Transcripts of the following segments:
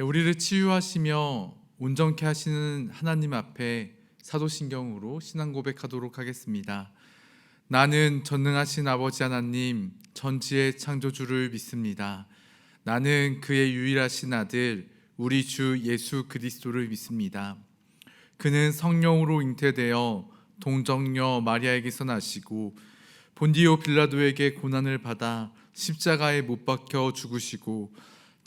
우리를 치유하시며 온전케 하시는 하나님 앞에 사도신경으로 신앙 고백하도록 하겠습니다. 나는 전능하신 아버지 하나님 전지의 창조주를 믿습니다. 나는 그의 유일하신 아들 우리 주 예수 그리스도를 믿습니다. 그는 성령으로 잉태되어 동정녀 마리아에게서 나시고 본디오 빌라도에게 고난을 받아 십자가에 못 박혀 죽으시고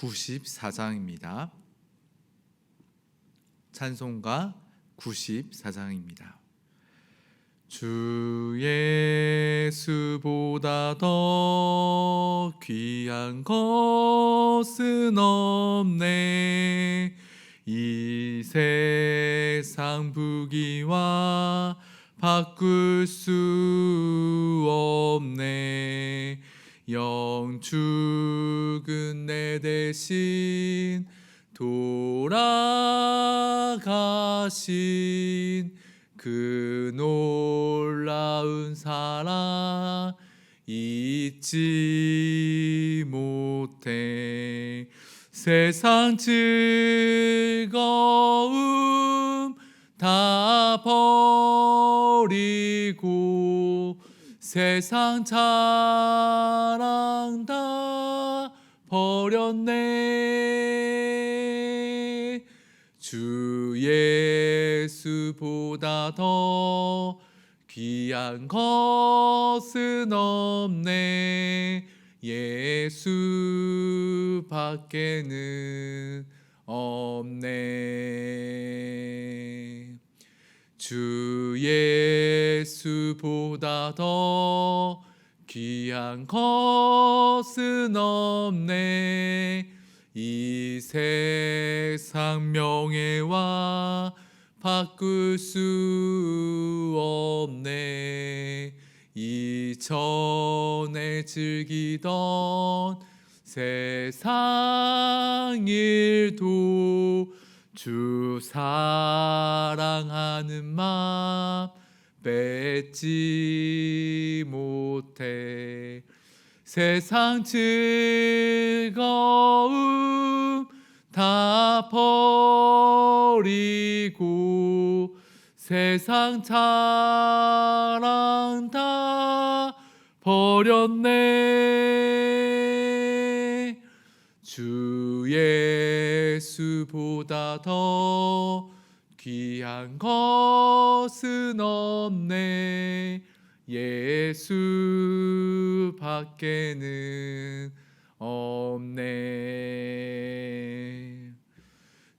94장입니다. 찬송가 94장입니다. 주 예수보다 더 귀한 것은 없네 이 세상 부귀와 바꿀 수 없네 영 죽은 내 대신 돌아가신 그 놀라운 사랑 잊지 못해. 세상 즐거움 다 버리고 세상 다 버렸네. 주 예수보다 더 귀한 것은 없네. 예수 밖에는 없네. 주 예수보다 더 귀한 것은 없네. 이 세상 명예와 바꿀 수 없네. 이전에 즐기던 세상 일도 주 사랑하는 마음 뺏지 못해. 세상 즐거움 다 버리고 세상 자랑 다 버렸네. 주 예수보다 더 귀한 것은 없네. 예수 밖에는 없네.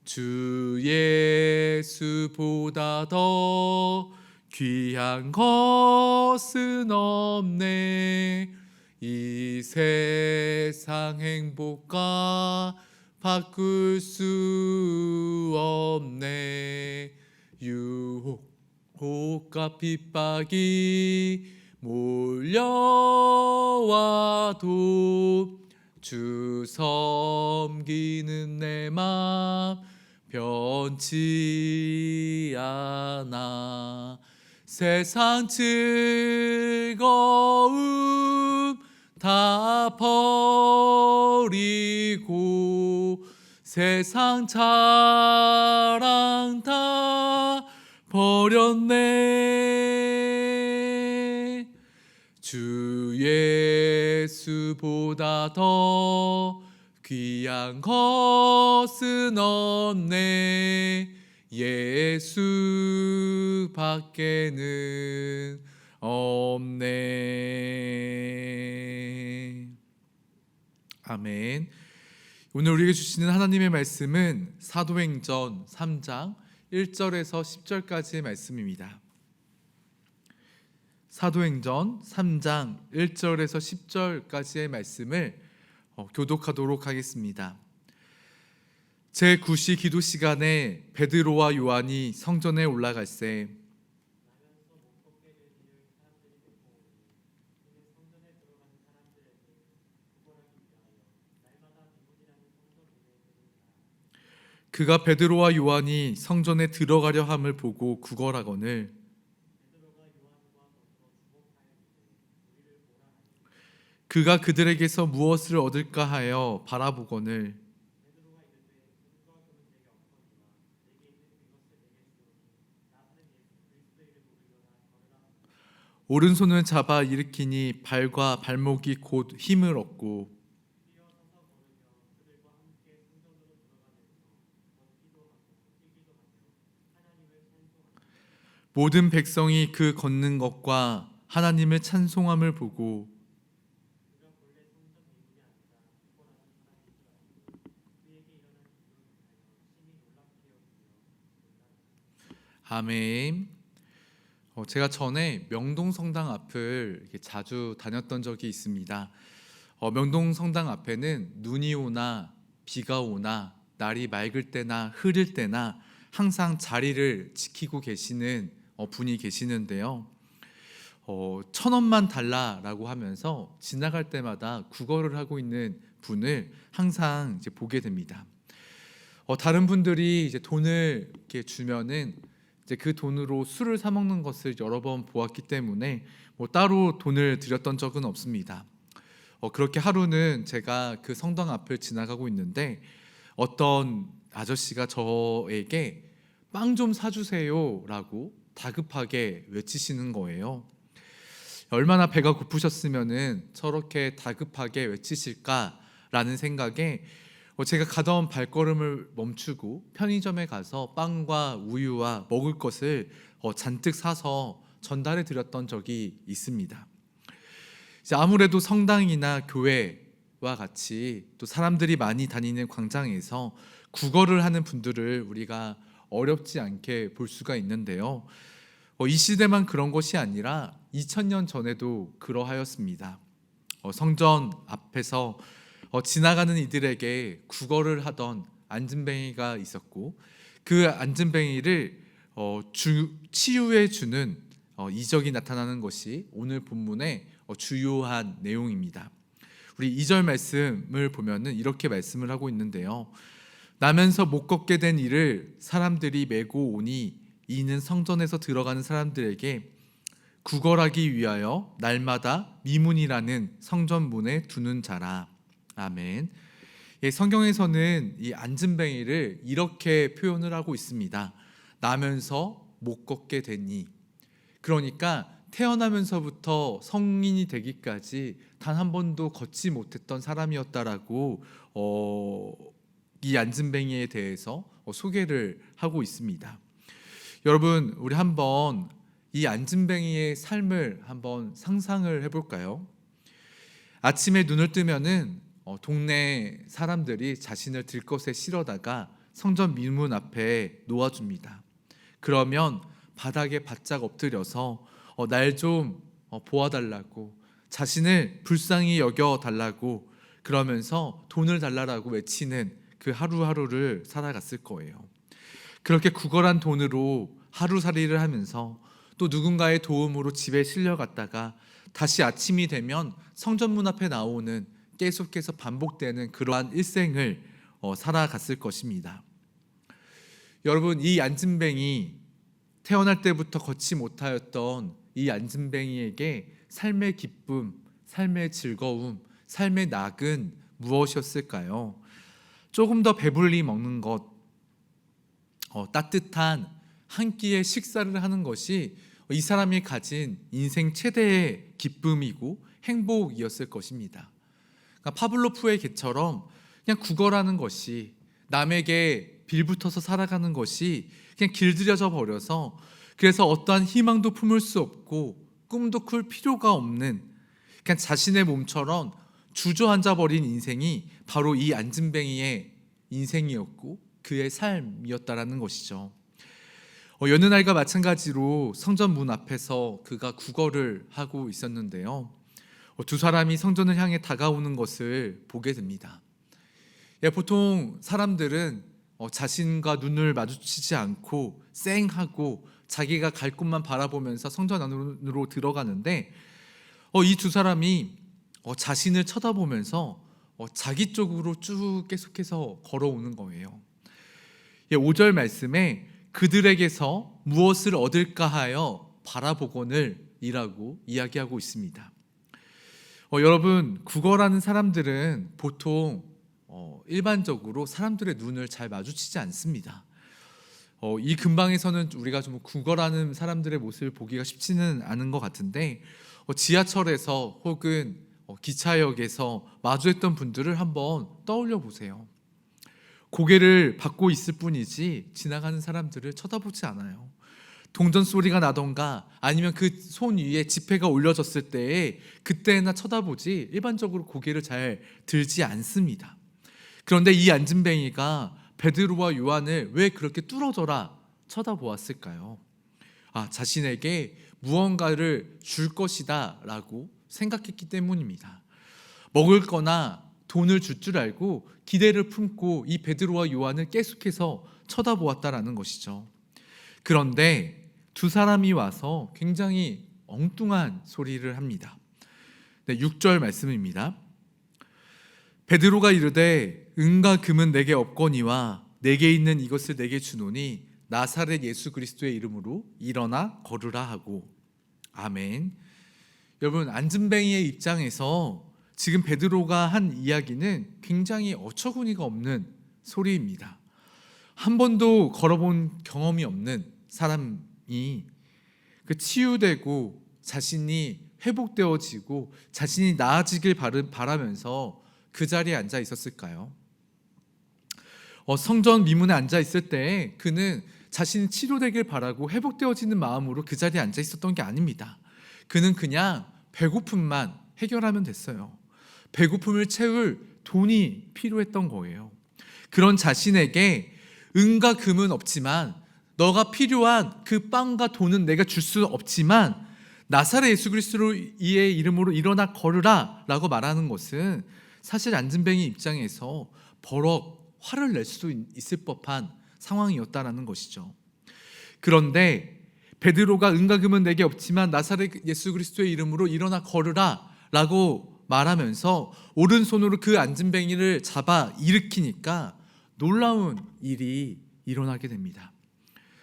주 예수보다 더 귀한 것은 없네. 이 세상 행복과 바꿀 수 없네. 유혹과 핍박이 몰려와도 주 섬기는 내 맘 변치 않아. 세상 즐거움 다 버리고 세상 자랑 다 버렸네. 주 예수보다 더 귀한 것은 없네. 예수 밖에는 없네 아멘 오늘 우리에게 주시는 하나님의 말씀은 사도행전 3장 1절에서 10절까지의 말씀입니다. 사도행전 3장 1절에서 10절까지의 말씀을 어, 교독하도록 하겠습니다. 제 9시 기도 시간에 베드로와 요한이 성전에 올라갈새 그가 베드로와 요한이 성전에 들어가려 함을 보고 구걸하거늘 그가 그들에게서 무엇을 얻을까 하여 바라보거늘 오른손을 잡아 일으키니 발과 발목이 곧 힘을 얻고 모든 백성이 그 걷는 것과 하나님을 찬송함을 보고 아멘. 어, 제가 전에 명동 성당 앞을 자주 다녔던 적이 있습니다. 어, 명동 성당 앞에는 눈이 오나 비가 오나 날이 맑을 때나 흐릴 때나 항상 자리를 지키고 계시는 어, 분이 계시는데요. 어, 천 원만 달라라고 하면서 지나갈 때마다 구걸을 하고 있는 분을 항상 이제 보게 됩니다. 어, 다른 분들이 이제 돈을 이렇게 주면은 이제 그 돈으로 술을 사 먹는 것을 여러 번 보았기 때문에 뭐 따로 돈을 들였던 적은 없습니다. 어, 그렇게 하루는 제가 그 성당 앞을 지나가고 있는데 어떤 아저씨가 저에게 빵 좀 사주세요라고 다급하게 외치시는 거예요. 얼마나 배가 고프셨으면은 저렇게 다급하게 외치실까라는 생각에 어, 제가 가던 발걸음을 멈추고 편의점에 가서 빵과 우유와 먹을 것을 어, 잔뜩 사서 전달해 드렸던 적이 있습니다. 아무래도 성당이나 교회와 같이 또 사람들이 많이 다니는 광장에서 구걸을 하는 분들을 우리가 어렵지 않게 볼 수가 있는데요. 어, 이 시대만 그런 것이 아니라 2000년 전에도 그러하였습니다. 어, 성전 앞에서 어, 지나가는 이들에게 구걸을 하던 안진뱅이가 있었고 그 안진뱅이를 어, 주, 치유해 주는 어, 이적이 나타나는 것이 오늘 본문의 어, 주요한 내용입니다. 우리 2절 말씀을 보면은 이렇게 말씀을 하고 있는데요. 나면서 못 걷게 된 이를 사람들이 메고 오니 이는 성전에서 들어가는 사람들에게 구걸하기 위하여 날마다 미문이라는 성전 문에 두는 자라. 아멘. 예, 성경에서는 이 안진뱅이를 이렇게 표현을 하고 있습니다. 나면서 못 걷게 되니. 그러니까 태어나면서부터 성인이 되기까지 단 한 번도 걷지 못했던 사람이었다라고 어, 이 안진뱅이에 대해서 어, 소개를 하고 있습니다. 여러분, 우리 한번 이 안진뱅이의 삶을 한번 상상을 해볼까요? 아침에 눈을 뜨면은 어, 동네 사람들이 자신을 들것에 실어다가 성전 밀문 앞에 놓아줍니다. 그러면 바닥에 바짝 엎드려서 어, 날좀 어, 보아달라고 자신을 불쌍히 여겨 달라고 그러면서 돈을 달라라고 외치는 그 하루하루를 살아갔을 거예요. 그렇게 구걸한 돈으로 하루살이를 하면서 또 누군가의 도움으로 집에 실려갔다가 다시 아침이 되면 성전문 앞에 나오는 계속해서 반복되는 그러한 일생을 어, 살아갔을 것입니다. 여러분 이 안진뱅이 태어날 때부터 걷지 못하였던 이 안진뱅이에게 삶의 기쁨, 삶의 즐거움, 삶의 낙은 무엇이었을까요? 조금 더 배불리 먹는 것, 어, 따뜻한 한 끼의 식사를 하는 것이 이 사람이 가진 인생 최대의 기쁨이고 행복이었을 것입니다. 그러니까 파블로프의 개처럼 그냥 구걸하는 것이 남에게 빌붙어서 살아가는 것이 그냥 길들여져 버려서 그래서 어떠한 희망도 품을 수 없고 꿈도 꿀 필요가 없는 그냥 자신의 몸처럼 주저앉아 버린 인생이 바로 이 안진뱅이의 인생이었고 그의 삶이었다라는 것이죠. 어, 여느 날과 마찬가지로 성전 문 앞에서 그가 구걸을 하고 있었는데요. 어, 두 사람이 성전을 향해 다가오는 것을 보게 됩니다. 예, 보통 사람들은 어, 자신과 눈을 마주치지 않고 쌩하고 자기가 갈 곳만 바라보면서 성전 안으로 들어가는데 어, 이 두 사람이 어, 자신을 쳐다보면서 어, 자기 쪽으로 쭉 계속해서 걸어오는 거예요. 예, 5절 말씀에 그들에게서 무엇을 얻을까 하여 바라보거늘 이라고 이야기하고 있습니다. 어, 여러분 국어라는 사람들은 보통 어, 일반적으로 사람들의 눈을 잘 마주치지 않습니다. 어, 이 근방에서는 우리가 좀 국어라는 사람들의 모습을 보기가 쉽지는 않은 것 같은데 어, 지하철에서 혹은 어, 기차역에서 마주했던 분들을 한번 떠올려 보세요. 고개를 받고 있을 뿐이지 지나가는 사람들을 쳐다보지 않아요. 동전 소리가 나던가 아니면 그 손 위에 지폐가 올려졌을 때에 그때나 쳐다보지 일반적으로 고개를 잘 들지 않습니다. 그런데 이 안진뱅이가 베드로와 요한을 왜 그렇게 뚫어져라 쳐다보았을까요? 아, 자신에게 무언가를 줄 것이다 라고 생각했기 때문입니다. 먹을 거나 돈을 줄 줄 알고 기대를 품고 이 베드로와 요한을 계속해서 쳐다보았다라는 것이죠. 그런데 두 사람이 와서 굉장히 엉뚱한 소리를 합니다. 네, 6절 말씀입니다. 베드로가 이르되 은과 금은 내게 없거니와 내게 있는 이것을 내게 주노니 나사렛 예수 그리스도의 이름으로 일어나 걸으라 하고 아멘. 여러분 안진뱅이의 입장에서 지금 베드로가 한 이야기는 굉장히 어처구니가 없는 소리입니다. 한 번도 걸어본 경험이 없는 사람이 그 치유되고 자신이 회복되어지고 자신이 나아지길 바라면서 그 자리에 앉아 있었을까요? 어, 성전 미문에 앉아 있을 때 그는 자신이 치료되길 바라고 회복되어지는 마음으로 그 자리에 앉아 있었던 게 아닙니다. 그는 그냥 배고픔만 해결하면 됐어요. 배고픔을 채울 돈이 필요했던 거예요. 그런 자신에게 은과 금은 없지만 너가 필요한 그 빵과 돈은 내가 줄 수 없지만 나사렛 예수 그리스도의 이름으로 일어나 걸으라라고 말하는 것은 사실 안진뱅이 입장에서 버럭 화를 낼 수도 있을 법한 상황이었다라는 것이죠. 그런데 베드로가 은과 금은 내게 없지만 나사렛 예수 그리스도의 이름으로 일어나 걸으라라고 말하면서 오른손으로 그 안진뱅이를 잡아 일으키니까 놀라운 일이 일어나게 됩니다.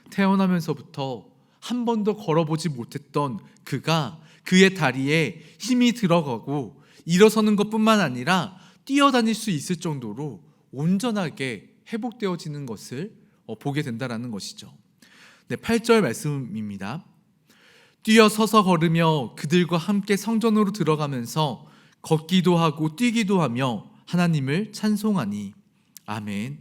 태어나면서부터 한 번도 걸어보지 못했던 그가 그의 다리에 힘이 들어가고 일어서는 것뿐만 아니라 뛰어다닐 수 있을 정도로 온전하게 회복되어지는 것을 어, 보게 된다라는 것이죠. 네, 8절 말씀입니다. 뛰어 서서 걸으며 그들과 함께 성전으로 들어가면서 걷기도 하고 뛰기도 하며 하나님을 찬송하니 아멘.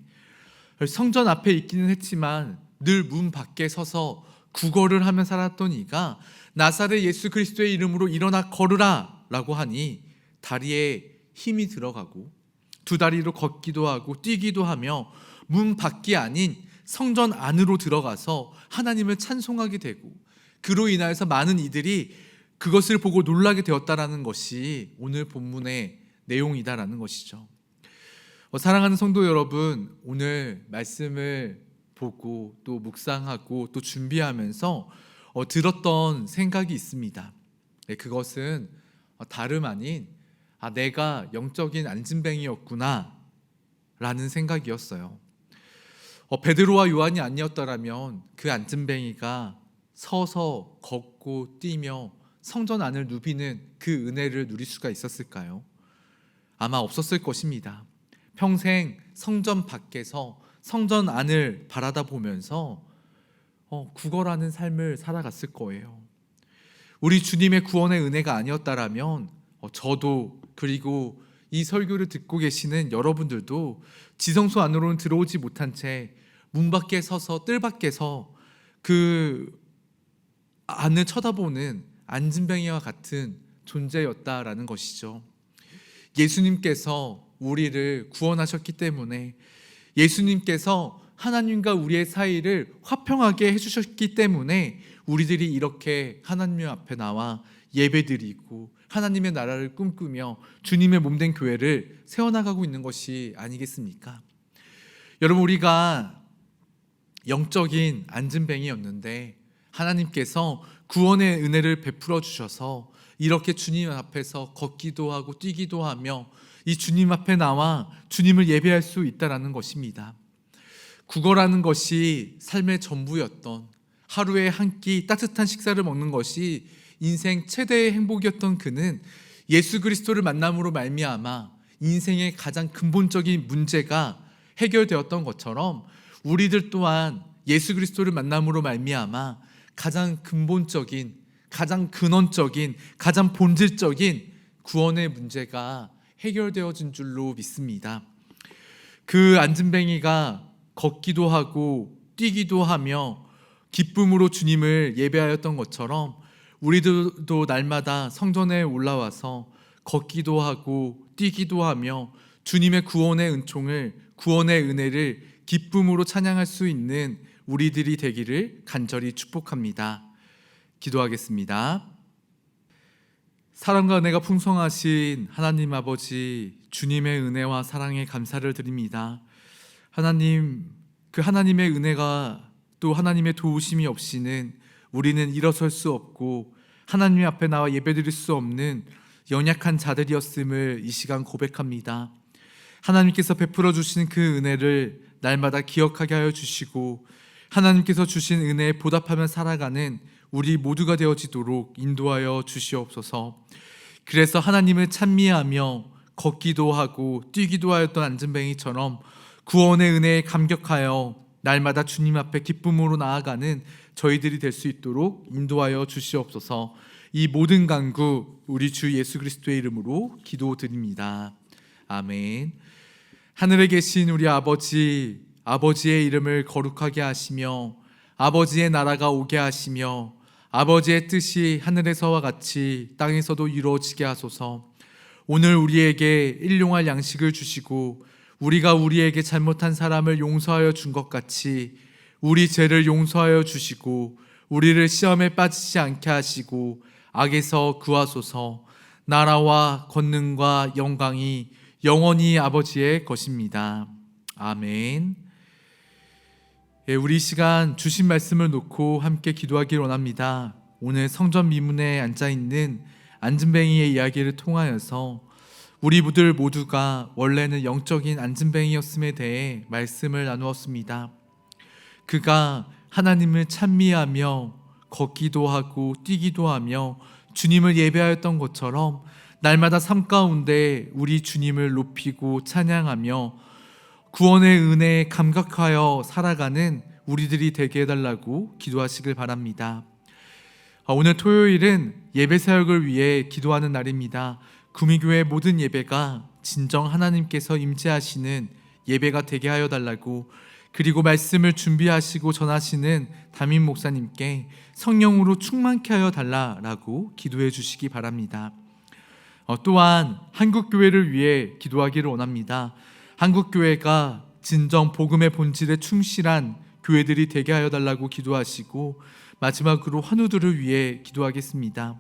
성전 앞에 있기는 했지만 늘 문 밖에 서서 구걸을 하며 살았던 이가 나사렛 예수 그리스도의 이름으로 일어나 걸으라라고 하니 다리에 힘이 들어가고 두 다리로 걷기도 하고 뛰기도 하며 문 밖이 아닌 성전 안으로 들어가서 하나님을 찬송하게 되고 그로 인하여서 많은 이들이 그것을 보고 놀라게 되었다라는 것이 오늘 본문의 내용이다라는 것이죠. 어, 사랑하는 성도 여러분, 오늘 말씀을 보고 또 묵상하고 또 준비하면서 어, 들었던 생각이 있습니다. 네, 그것은 어, 다름 아닌 아, 내가 영적인 안진뱅이였구나 라는 생각이었어요. 어, 베드로와 요한이 아니었더라면 그 안진뱅이가 서서 걷고 뛰며 성전 안을 누비는 그 은혜를 누릴 수가 있었을까요? 아마 없었을 것입니다. 평생 성전 밖에서 성전 안을 바라다 보면서 어, 구걸하는 삶을 살아갔을 거예요. 우리 주님의 구원의 은혜가 아니었다라면 어, 저도 그리고 이 설교를 듣고 계시는 여러분들도 지성소 안으로는 들어오지 못한 채 문 밖에 서서 뜰 밖에서 그 안을 쳐다보는 안진뱅이와 같은 존재였다라는 것이죠. 예수님께서 우리를 구원하셨기 때문에 예수님께서 하나님과 우리의 사이를 화평하게 해주셨기 때문에 우리들이 이렇게 하나님 앞에 나와 예배드리고 하나님의 나라를 꿈꾸며 주님의 몸된 교회를 세워나가고 있는 것이 아니겠습니까? 여러분 우리가 영적인 안진뱅이였는데 하나님께서 구원의 은혜를 베풀어 주셔서 이렇게 주님 앞에서 걷기도 하고 뛰기도 하며 이 주님 앞에 나와 주님을 예배할 수 있다라는 것입니다. 국어라는 것이 삶의 전부였던 하루에 한 끼 따뜻한 식사를 먹는 것이 인생 최대의 행복이었던 그는 예수 그리스도를 만남으로 말미암아 인생의 가장 근본적인 문제가 해결되었던 것처럼 우리들 또한 예수 그리스도를 만남으로 말미암아 가장 근본적인 가장 근원적인 가장 본질적인 구원의 문제가 해결되어진 줄로 믿습니다. 그 안진뱅이가 걷기도 하고 뛰기도 하며 기쁨으로 주님을 예배하였던 것처럼 우리들도 날마다 성전에 올라와서 걷기도 하고 뛰기도 하며 주님의 구원의 은총을 구원의 은혜를 기쁨으로 찬양할 수 있는 우리들이 되기를 간절히 축복합니다. 기도하겠습니다. 사랑과 은혜가 풍성하신 하나님 아버지 주님의 은혜와 사랑에 감사를 드립니다. 하나님 그 하나님의 은혜가 또 하나님의 도우심이 없이는 우리는 일어설 수 없고 하나님 앞에 나와 예배드릴 수 없는 연약한 자들이었음을 이 시간 고백합니다. 하나님께서 베풀어 주신 그 은혜를 날마다 기억하게 하여 주시고 하나님께서 주신 은혜에 보답하며 살아가는 우리 모두가 되어지도록 인도하여 주시옵소서. 그래서 하나님을 찬미하며 걷기도 하고 뛰기도 하였던 안전뱅이처럼 구원의 은혜에 감격하여 날마다 주님 앞에 기쁨으로 나아가는 저희들이 될 수 있도록 인도하여 주시옵소서. 이 모든 간구 우리 주 예수 그리스도의 이름으로 기도드립니다. 아멘. 하늘에 계신 우리 아버지 아버지의 이름을 거룩하게 하시며 아버지의 나라가 오게 하시며 아버지의 뜻이 하늘에서와 같이 땅에서도 이루어지게 하소서. 오늘 우리에게 일용할 양식을 주시고 우리가 우리에게 잘못한 사람을 용서하여 준 것 같이 우리 죄를 용서하여 주시고 우리를 시험에 빠지지 않게 하시고 악에서 구하소서. 나라와 권능과 영광이 영원히 아버지의 것입니다. 아멘. 예, 우리 이 시간 주신 말씀을 놓고 함께 기도하길 원합니다. 오늘 성전 미문에 앉아 있는 안진뱅이의 이야기를 통하여서 우리 무들 모두가 원래는 영적인 안진뱅이였음에 대해 말씀을 나누었습니다. 그가 하나님을 찬미하며 걷기도 하고 뛰기도 하며 주님을 예배하였던 것처럼 날마다 삶 가운데 우리 주님을 높이고 찬양하며 구원의 은혜에 감격하여 살아가는 우리들이 되게 해달라고 기도하시길 바랍니다. 아, 오늘 토요일은 예배 사역을 위해 기도하는 날입니다. 구미교회 모든 예배가 진정 하나님께서 임재하시는 예배가 되게 하여 달라고 그리고 말씀을 준비하시고 전하시는 담임 목사님께 성령으로 충만케 하여 달라라고 기도해 주시기 바랍니다. 어, 또한 한국 교회를 위해 기도하기를 원합니다. 한국 교회가 진정 복음의 본질에 충실한 교회들이 되게 하여 달라고 기도하시고 마지막으로 환우들을 위해 기도하겠습니다.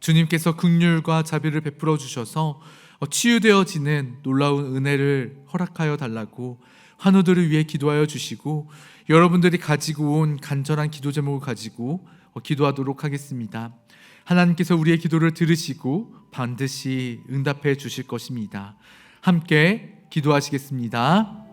주님께서 극률과 자비를 베풀어 주셔서 어, 치유되어지는 놀라운 은혜를 허락하여 달라고 환우들을 위해 기도하여 주시고 여러분들이 가지고 온 간절한 기도 제목을 가지고 어, 기도하도록 하겠습니다. 하나님께서 우리의 기도를 들으시고 반드시 응답해 주실 것입니다. 함께 기도하시겠습니다.